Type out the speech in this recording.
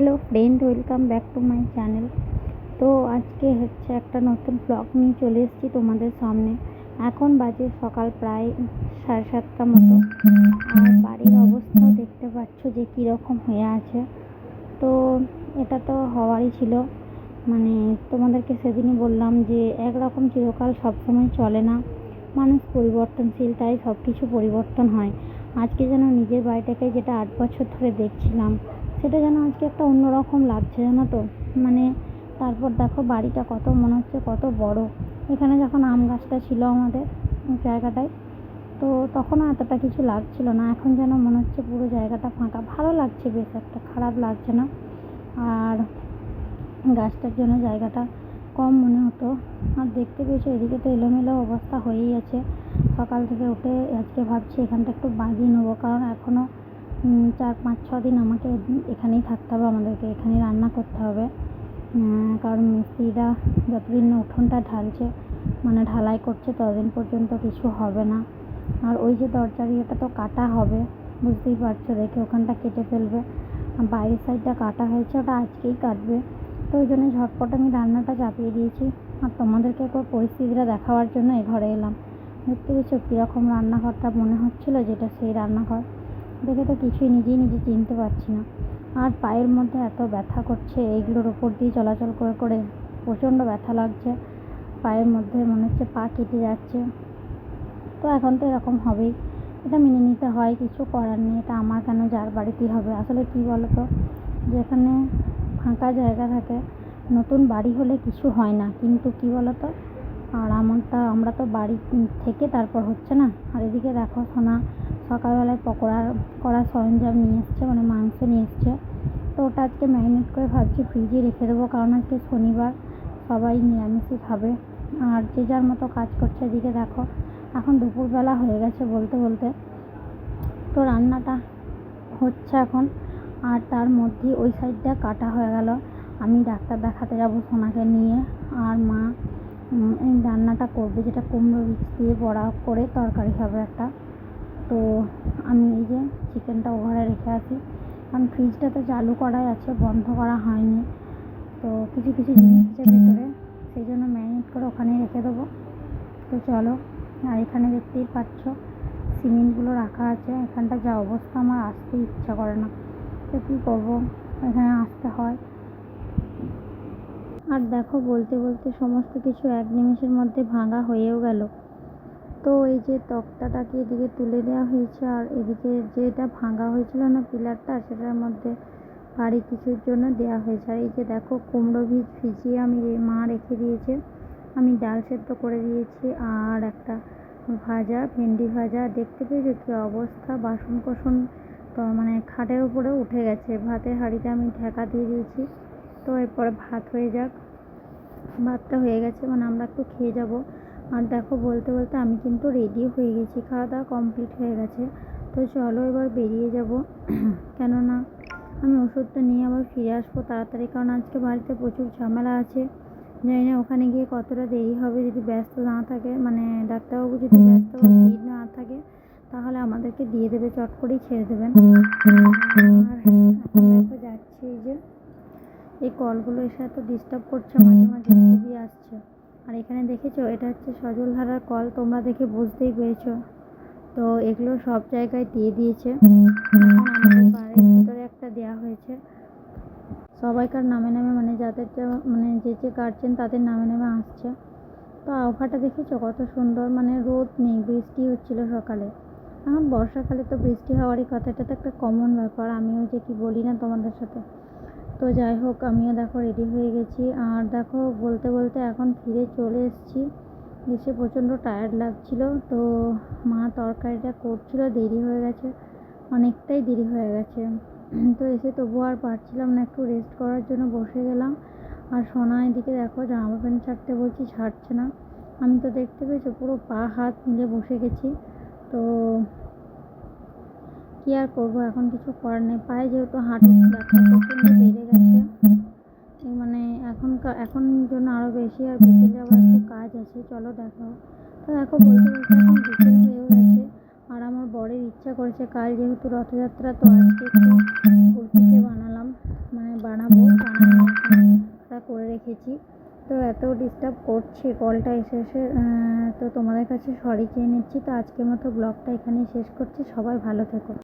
Hello friend welcome back to my channel তো আজকে হচ্ছে একটা নতুন ব্লগ নিয়ে চলে এসেছি তোমাদের সামনে। এখন বাজে সকাল প্রায় সাড়ে সাতটা মতো। আর বাড়ির অবস্থাও দেখতে পাচ্ছ যে কীরকম হয়ে আছে। তো এটা তো হওয়ারই ছিল। মানে তোমাদেরকে সেদিনই বললাম যে একরকম চিরকাল সবসময় চলে না। মানুষ পরিবর্তনশীল, তাই সব কিছু পরিবর্তন হয়। আজকে যেন নিজের বাড়িটাকে যেটা আট বছর ধরে দেখছিলাম সেটা যেন আজকে একটা অন্যরকম লাগছে জানো তো? মানে তারপর দেখো বাড়িটা কত মনে হচ্ছে কত বড়। এখানে যখন আম গাছটা ছিল আমাদের জায়গাটায়, তো তখনও এতটা কিছু লাগছিল না। এখন যেন মনে হচ্ছে পুরো জায়গাটা ফাঁকা। ভালো লাগছে বেশ একটা, খারাপ লাগছে না? আর গাছটার জন্য জায়গাটা কম মনে হতো। আর দেখতে পেয়েছ, এদিকে তো এলোমেলো অবস্থা হয়েই আছে। সকাল থেকে উঠে আজকে ভাবছি এখানটা একটু বাগিয়ে নেব, কারণ এখনও চার, পাঁচ ছ দিন আমাকে এখানেই থাকতে হবে, আমাদেরকে এখানেই রান্না করতে হবে। কারণ মিস্ত্রিরা যতদিন না উঠোনটা ঢালছে মানে ঢালাই করছে, ততদিন পর্যন্ত কিছু হবে না। আর ওই যে দরজার ইয়েটা তো কাটা হবে, বুঝতেই পারছ, দেখে ওখানটা কেটে ফেলবে। বাইরের সাইডটা কাটা হয়েছে, ওটা আজকেই কাটবে। তো ওই জন্য ঝটপট আমি রান্নাটা চাপিয়ে দিয়েছি। আর তোমাদেরকে একবার পরিস্থিতিটা দেখাবার জন্য এ ঘরে এলাম। দেখতে পেয়েছ কীরকম রান্নাঘরটা মনে হচ্ছিল, যেটা সেই রান্নাঘর। দেখে তো কিছুই নিজেই নিজে চিনতে পারছি না। আর পায়ের মধ্যে এত ব্যথা করছে, এইগুলোর ওপর দিয়ে চলাচল করে করে প্রচণ্ড ব্যথা লাগছে। পায়ের মধ্যে মনে হচ্ছে পা কেটে যাচ্ছে। তো এখন তো এরকম হবেই। এটা মেনে নিতে হয়, কিছু করার নেই। এটা আমার কেন, যার বাড়িতেই হবে। আসলে কী বলো তো যেখানে ফাঁকা জায়গা থাকে, নতুন বাড়ি হলে কিছু হয় না। কিন্তু কী বলো তো আর আমারটা আমরা তো বাড়ি থেকে তারপর হচ্ছে না। আর এদিকে দেখো সোনা সকালবেলায় পকোড়া করার সরঞ্জাম নিয়ে এসছে মানে মাংস নিয়ে এসছে। তো ওটা আজকে ম্যারিনেট করে ভাবছি ফ্রিজে রেখে দেবো, কারণ আজকে শনিবার, সবাই নিরামিষই খাবে। আর যে যার মতো কাজ করছে এদিকে দেখো, এখন দুপুরবেলা হয়ে গেছে বলতে বলতে। তো রান্নাটা হচ্ছে এখন, আর তার মধ্যে ওই সাইডটা কাটা হয়ে গেল। আমি ডাক্তার দেখাতে যাব সোনাকে নিয়ে, আর মা রান্নাটা করবে, যেটা কুমড়ো বীজ দিয়ে বড়া করে তরকারি হবে একটা। তো আমি এই যে চিকেনটা ওভারে রেখে আসি। কারণ ফ্রিজটা তো চালু করাই আছে বন্ধ করা হয়নি। তো কিছু কিছু জিনিস আছে ভেতরে সেই জন্য ম্যারিনেট করে ওখানেই রেখে দেবো। তো চলো আর এখানে দেখতেই পাচ্ছ সিমেন্টগুলো রাখা আছে। এখানটা যা অবস্থা আমার আসতে ইচ্ছা করে না। তো কী করব? এখানে আসতে হয়। আর দেখো বলতে বলতে সমস্ত কিছু এক নিমেষের মধ্যে ভাঙা হয়েও গেল। তো এই যে তক্তাটাকে এদিকে তুলে দেওয়া হয়েছে আর এদিকে যেটা ভাঙা হয়েছিল না পিলারটা, সেটার মধ্যে বাড়ি কিছুর জন্য দেওয়া হয়েছে। আর এই যে দেখো, কুমড়ো বীজ ভিজিয়ে আমি মা রেখে দিয়েছে। আমি ডাল সেদ্ধ করে দিয়েছি আর একটা ভাজা, ভেন্ডি ভাজা। দেখতে পেয়েছ কী অবস্থা? বাসন কোসন তো মানে খাটের উপরে উঠে গেছে। ভাতের হাঁড়িটা আমি ঢাকা দিয়ে দিয়েছি। তো এরপরে ভাত হয়ে যাক। ভাতটা হয়ে গেছে মানে আমরা একটু খেয়ে যাব। আর দেখো বলতে বলতে আমি কিন্তু রেডি হয়ে গেছি খাওয়া দাওয়া কমপ্লিট হয়ে গেছে। তো চলো এবার বেরিয়ে যাব। কেননা আমি ওষুধটা নিয়ে আবার ফিরে আসব তাড়াতাড়ি কারণ আজকে বাড়িতে প্রচুর ঝামেলা আছে। জানি না ওখানে গিয়ে কতটা দেরি হবে যদি ব্যস্ত না থাকে মানে ডাক্তারবাবু যদি ব্যস্ত বা ভিড় না থাকে তাহলে আমাদেরকে দিয়ে দেবে চট করেই ছেড়ে দেবেন আর যাচ্ছি এই যে এই কলগুলো এসে এত ডিস্টার্ব করছে মাঝে মাঝে খুবই আসছে। আর এখানে দেখেছ এটা হচ্ছে সজলধারার কল তোমরা দেখে বুঝতেই পেরেছ। তো এগুলো সব জায়গায় দিয়ে দিয়েছে। আমাদের বাড়ির ভিতরে একটা দেওয়া হয়েছে। সবাইকার নামে নামে মানে যাদের মানে যে যে গার্জেন তাদের নামে নামে আসছে। তো আবহাওয়াটা দেখেছ কত সুন্দর মানে রোদ নেই বৃষ্টি হচ্ছিল সকালে। এখন বর্ষাকালে তো বৃষ্টি হওয়ারই কথা এটা তো একটা কমন ব্যাপার আমিও যে কি বলি না তোমাদের সাথে। তো যাই হোক, আমিও দেখো রেডি হয়ে গেছি। আর দেখো, বলতে বলতে এখন ফিরে চলে এসেছি। এসে প্রচণ্ড টায়ার্ড লাগছিল। তো মা তরকারিটা করছিল, দেরি হয়ে গেছে। অনেকটাই দেরি হয়ে গেছে। তো এসে তবু আর পারছিলাম না, একটু রেস্ট করার জন্য বসে গেলাম। আর সোনা এদিকে দেখো, জামা প্যান্ট ছাড়তে বলছি, ছাড়ছে না। আমি তো দেখতে পেয়েছি, পুরো পা হাত মিলে বসে গেছি। তো কী আর করব? এখন কিছু করার নেই। পায়ে যেহেতু হাঁটু ব্যথা বেড়ে গেছে মানে এখনকার, এখন জন্য আরও বেশি আর বিকেলে আবার একটু কাজ আছে। চলো দেখো। তো দেখো, বলতে বলতে এখন বিকেল হয়েও গেছে আর আমার বরের ইচ্ছা করেছে, কাল যেহেতু রথযাত্রা, তো আজকে একটু ফুলপিঠে বানালাম। মানে বানাবো বানানো এখনটা করে রেখেছি। তো এত ডিস্টার্ব করছে কলটা এসে এসে তো তোমাদের কাছে সরি চেয়ে নিচ্ছি। তো আজকের মতো ব্লগটা এখানেই শেষ করছি। সবাই ভালো থেকো।